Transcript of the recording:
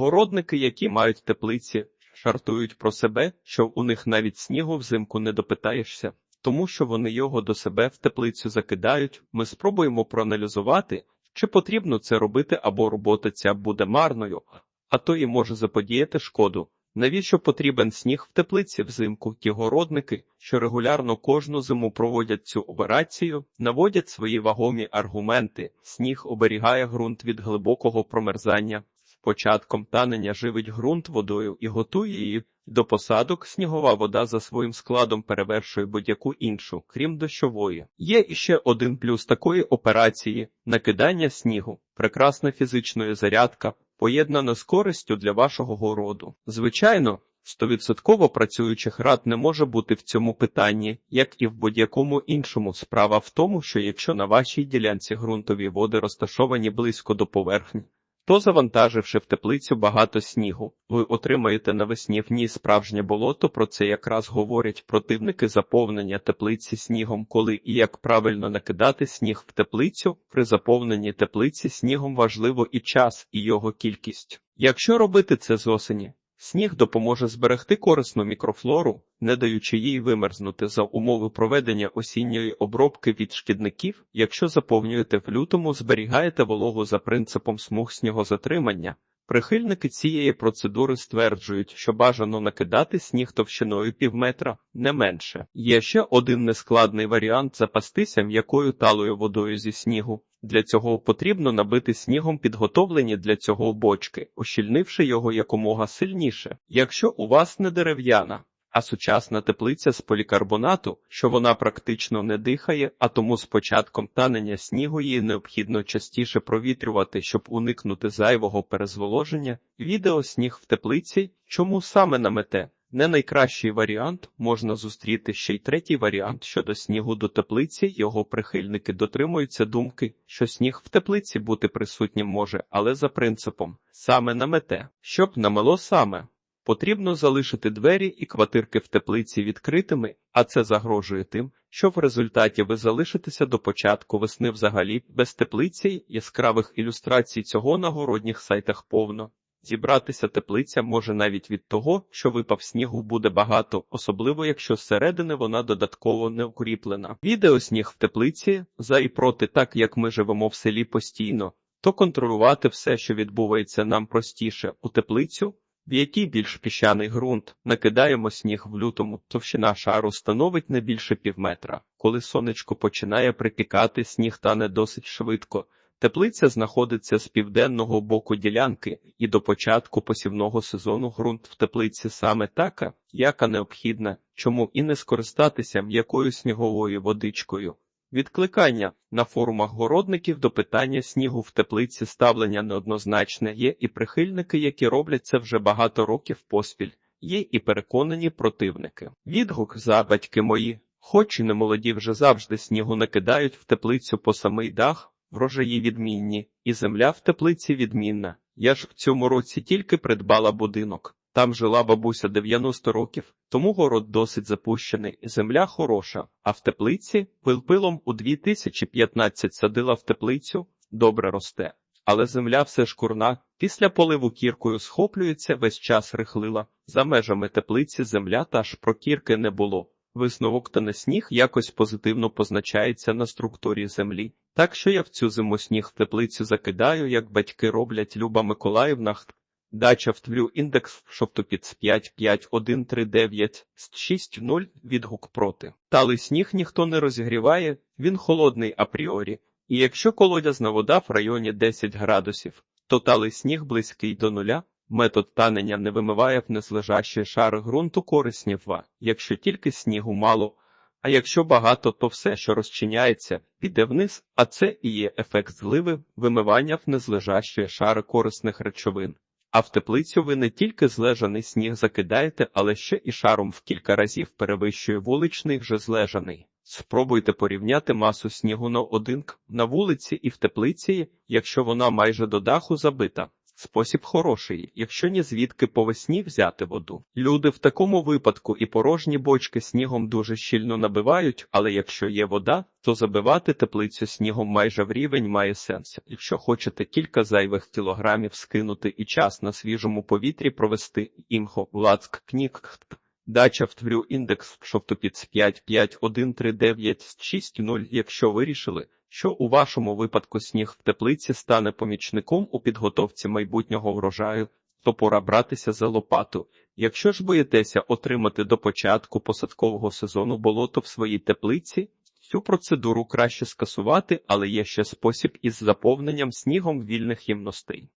Городники, які мають теплиці, жартують про себе, що у них навіть снігу взимку не допитаєшся, тому що вони його до себе в теплицю закидають. Ми спробуємо проаналізувати, чи потрібно це робити, або робота ця буде марною, а то і може заподіяти шкоду. Навіщо потрібен сніг в теплиці взимку? Ті городники, що регулярно кожну зиму проводять цю операцію, наводять свої вагомі аргументи. Сніг оберігає ґрунт від глибокого промерзання. Початком танення живить ґрунт водою і готує її до посадок. Снігова вода за своїм складом перевершує будь-яку іншу, крім дощової. Є іще один плюс такої операції накидання снігу, прекрасна фізична зарядка, поєднана з користю для вашого городу. Звичайно, стовідсотково працюючих рад не може бути в цьому питанні, як і в будь-якому іншому. Справа в тому, що якщо на вашій ділянці ґрунтові води розташовані близько до поверхні, то завантаживши в теплицю багато снігу, ви отримаєте навесні в ній справжнє болото. Про це якраз говорять противники заповнення теплиці снігом, коли і як правильно накидати сніг в теплицю. При заповненні теплиці снігом важливо і час, і його кількість. Якщо робити це з осені, сніг допоможе зберегти корисну мікрофлору, не даючи їй вимерзнути за умови проведення осінньої обробки від шкідників. Якщо заповнюєте в лютому, зберігаєте вологу за принципом смуг снігозатримання. Прихильники цієї процедури стверджують, що бажано накидати сніг товщиною півметра, не менше. Є ще один нескладний варіант запастися м'якою талою водою зі снігу. Для цього потрібно набити снігом підготовлені для цього бочки, ощільнивши його якомога сильніше. Якщо у вас не дерев'яна, а сучасна теплиця з полікарбонату, що вона практично не дихає, а тому з початком танення снігу її необхідно частіше провітрювати, щоб уникнути зайвого перезволоження. Відео сніг в теплиці, чому саме намете? Не найкращий варіант можна зустріти ще й третій варіант щодо снігу до теплиці. Його прихильники дотримуються думки, що сніг в теплиці бути присутнім може, але за принципом саме намете, щоб намело саме. Потрібно залишити двері і квартирки в теплиці відкритими, а це загрожує тим, що в результаті ви залишитеся до початку весни взагалі без теплиці яскравих ілюстрацій цього на городніх сайтах повно. Зібратися теплиця може навіть від того, що випав снігу буде багато, особливо якщо зсередини вона додатково не укріплена. Відео сніг в теплиці за і проти, так як ми живемо в селі постійно, то контролювати все, що відбувається нам простіше у теплицю в якій більш піщаний ґрунт, накидаємо сніг в лютому, товщина шару становить не більше півметра. Коли сонечко починає припікати, сніг тане досить швидко. Теплиця знаходиться з південного боку ділянки, і до початку посівного сезону ґрунт в теплиці саме така, яка необхідна, чому і не скористатися м'якою сніговою водичкою. Відкликання на форумах городників до питання снігу в теплиці ставлення неоднозначне є і прихильники, які роблять це вже багато років поспіль, є і переконані противники. Відгук за батьки мої, хоч і не молоді вже завжди снігу накидають в теплицю по самий дах, врожаї відмінні, і земля в теплиці відмінна. Я ж в цьому році тільки придбала будинок. Там жила бабуся 90 років, тому город досить запущений, земля хороша, а в теплиці пилпилом у 2015 садила в теплицю, добре росте. Але земля все шкурна, після поливу кіркою схоплюється, весь час рихлила. За межами теплиці земля та ж прокірки не було. Висновок та не сніг якось позитивно позначається на структурі землі. Так що я в цю зиму сніг в теплицю закидаю, як батьки роблять Люба Миколаївна. Дача в твлю індекс шовтопіц 55139 6.0 відгук проти. Талий сніг ніхто не розігріває, він холодний апріорі. І якщо колодязна вода в районі 10 градусів, то талий сніг близький до нуля, метод танення не вимиває в незлежащий шар ґрунту корисні в, якщо тільки снігу мало, а якщо багато, то все, що розчиняється, піде вниз, а це і є ефект зливи, вимивання в незлежащі шари корисних речовин. А в теплицю ви не тільки злежаний сніг закидаєте, але ще і шаром в кілька разів перевищує вуличний вже злежаний. Спробуйте порівняти масу снігу на один на вулиці і в теплиці, якщо вона майже до даху забита. Спосіб хороший, якщо ні звідки по весні взяти воду. Люди в такому випадку і порожні бочки снігом дуже щільно набивають, але якщо є вода, то забивати теплицю снігом майже в рівень має сенс. Якщо хочете кілька зайвих кілограмів скинути і час на свіжому повітрі провести імхо, лацк, кнік, Дача в тврю індекс шовтопіц 5513960, якщо вирішили, що у вашому випадку сніг в теплиці стане помічником у підготовці майбутнього врожаю, то пора братися за лопату. Якщо ж боїтеся отримати до початку посадкового сезону болото в своїй теплиці, цю процедуру краще скасувати, але є ще спосіб із заповненням снігом вільних ємностей.